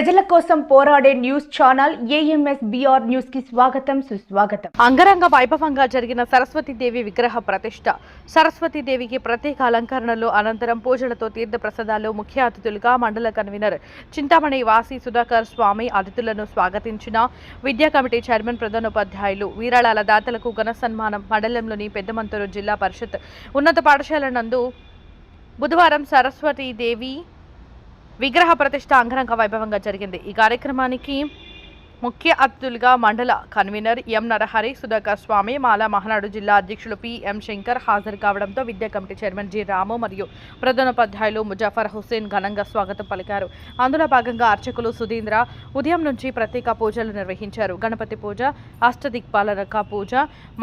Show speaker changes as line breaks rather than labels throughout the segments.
ప్రజల కోసం పోరాడే న్యూస్ ఛానల్ ఏఎంఎస్ బిఆర్ న్యూస్కి స్వాగతం సుస్వాగతం.
అంగరంగ వైభవంగా జరిగిన సరస్వతీదేవి విగ్రహ ప్రతిష్ట. సరస్వతీదేవికి ప్రత్యేక అలంకరణలు అనంతరం పూజలతో తీర్థ ప్రసాదాలు ముఖ్య అతిథులుగా మండల కన్వీనర్ చింతామణి వాసి సుధాకర్ స్వామి అతిథులను స్వాగతించిన విద్యా కమిటీ చైర్మన్ ప్రధానోపాధ్యాయులు వీరాళాల దాతలకు ఘన సన్మానం మండలంలోని పెద్దమంతూరు జిల్లా పరిషత్ ఉన్నత పాఠశాల నందు బుధవారం సరస్వతీదేవి విగ్రహ ప్రతిష్ట అంగరంగ వైభవంగా జరిగింది. ఈ కార్యక్రమానికి ముఖ్య అతిథులుగా మండల కన్వీనర్ ఎం నరహరి సుధాకర్ స్వామి మాలా మహనాడు జిల్లా అధ్యక్షులు పి ఎం శంకర్ హాజరు కావడంతో విద్యా కమిటీ చైర్మన్ జి రాము మరియు ప్రధానోపాధ్యాయులు ముజాఫర్ హుస్సేన్ ఘనంగా స్వాగతం పలికారు. అందులో భాగంగా అర్చకులు సుధీంద్ర ఉదయం నుంచి ప్రత్యేక పూజలు నిర్వహించారు. గణపతి పూజ అష్టదిక్పాలక పూజ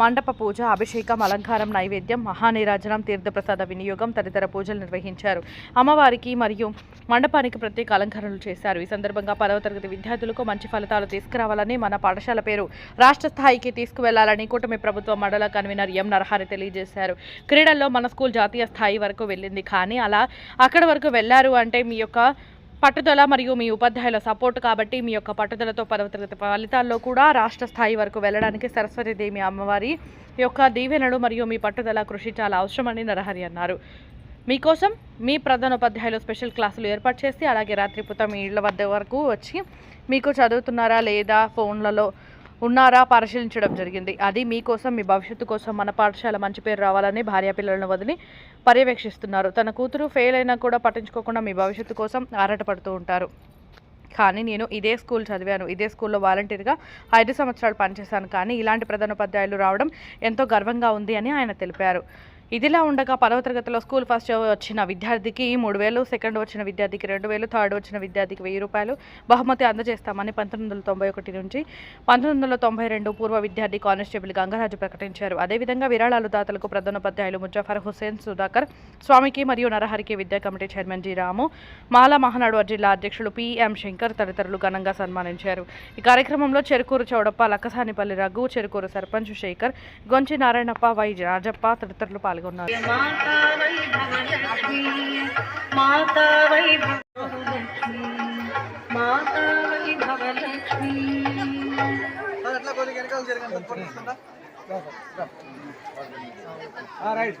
మండప పూజ అభిషేకం అలంకారం నైవేద్యం మహానీరాజనం తీర్థప్రసాద వినియోగం తదితర పూజలు నిర్వహించారు. అమ్మవారికి మరియు మండపానికి ప్రత్యేక అలంకరణలు చేశారు. ఈ సందర్భంగా పదవ తరగతి విద్యార్థులకు మంచి ఫలితాలు తీసుకురావాలని మన పాఠశాల పేరు రాష్ట్ర స్థాయికి తీసుకువెళ్ళాలని కూటమి ప్రభుత్వ మండల కన్వీనర్ ఎం నరహరి తెలియజేశారు. క్రీడల్లో మన స్కూల్ జాతీయ స్థాయి వరకు వెళ్ళింది. కానీ అలా అక్కడ వరకు వెళ్ళారు అంటే మీ యొక్క పట్టుదల మరియు మీ ఉపాధ్యాయుల సపోర్ట్ కాబట్టి మీ యొక్క పట్టుదలతో పదవ తరగతి ఫలితాల్లో కూడా రాష్ట్ర స్థాయి వరకు వెళ్ళడానికి సరస్వతీదేవి అమ్మవారి యొక్క దీవెనలు మరియు మీ పట్టుదల కృషి చాలా అవసరమని నరహరి అన్నారు. మీకోసం మీ ప్రధానోపాధ్యాయులు స్పెషల్ క్లాసులు ఏర్పాటు చేసి అలాగే రాత్రిపూట మీ ఇళ్ళ వద్ద వరకు వచ్చి మీకు చదువుతున్నారా లేదా ఫోన్లలో ఉన్నారా పరిశీలించడం జరిగింది. అది మీకోసం మీ భవిష్యత్తు కోసం మన పాఠశాల మంచి పేరు రావాలని భార్య పిల్లలను వదిలి పర్యవేక్షిస్తున్నారు. తన కూతురు ఫెయిల్ అయినా కూడా పట్టించుకోకుండా మీ భవిష్యత్తు కోసం ఆరాటపడుతూ ఉంటారు. కానీ నేను ఇదే స్కూల్ చదివాను. ఇదే స్కూల్లో వాలంటీర్గా ఐదు సంవత్సరాలు పనిచేశాను. కానీ ఇలాంటి ప్రధానోపాధ్యాయులు రావడం ఎంతో గర్వంగా ఉంది అని ఆయన తెలిపారు. ఇదిలా ఉండగా పదవ తరగతిలో స్కూల్ ఫస్ట్ వచ్చిన విద్యార్థికి మూడు వేలు సెకండ్ వచ్చిన విద్యార్థికి రెండు వేలు థర్డ్ వచ్చిన విద్యార్థికి వెయ్యి రూపాయలు బహుమతి అందజేస్తామని పంతొమ్మిది వందల తొంభై ఒకటి నుంచి పంతొమ్మిది వందల తొంభై రెండు పూర్వ విద్యార్థి కానిస్టేబుల్ గంగరాజు ప్రకటించారు. అదేవిధంగా విరాళాలు దాతలకు ప్రధానోపాధ్యాయులు ముజాఫర్ హుస్సేన్ సుధాకర్ స్వామికి మరియు నరహరికి విద్యా committee chairman G Ramu Mala Mahanadu జిల్లా అధ్యక్షులు పిఎం శంకర్ తదితరులు ఘనంగా సన్మానించారు. ఈ కార్యక్రమంలో చెరుకూరు చౌడప్ప లక్కసానిపల్లి రఘు చెరుకూరు సర్పంచ్ శేఖర్ గొంచి నారాయణప్ప వై రాజప్ప తదితరులు పాల్గొన్నారు.
Mata Vaibhavalakshmi Mata Vaibhavalakshmi Mata Vaibhavalakshmi
ఎట్లా కొద్దిగా వెనకాల జరగండి పట్టుకుంటా రైట్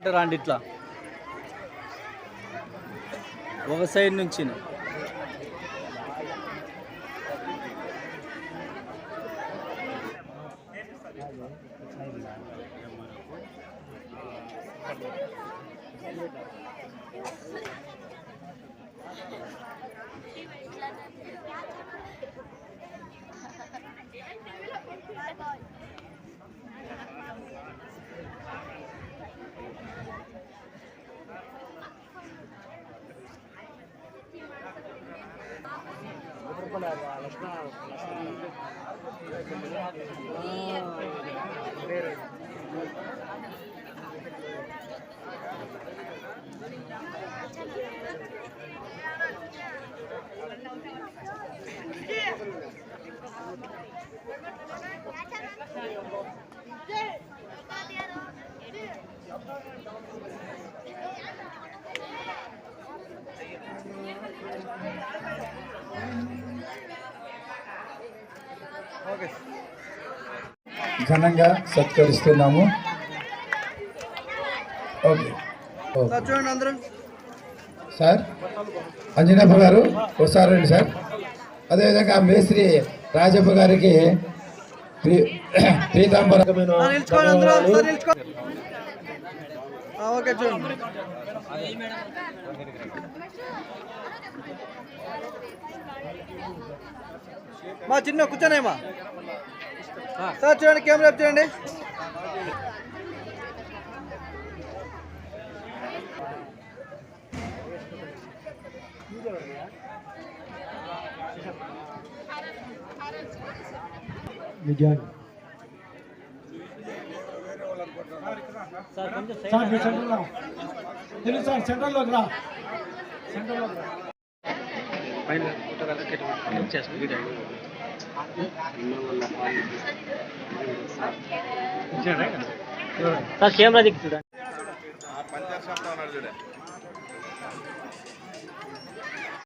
రాండి ఇట్లా ఒక సైడ్ నుంచి E...
ఘనంగా సత్కరిస్తున్నాము. ఓకే. ఓకే. సార్ అంజనప్ప గారు వస్తారండి సార్. అదేవిధంగా మేస్త్రి రాజప్ప గారికి ప్రీ- పీతాంబరం
ఆ, నిల్చుకోండి ఓకే చూడండి మా చిన్న కూర్చోనేమా సార్ చూడండి కెమెరా చూడండి
సార్ కెమెరా దిక్కు చూడండి.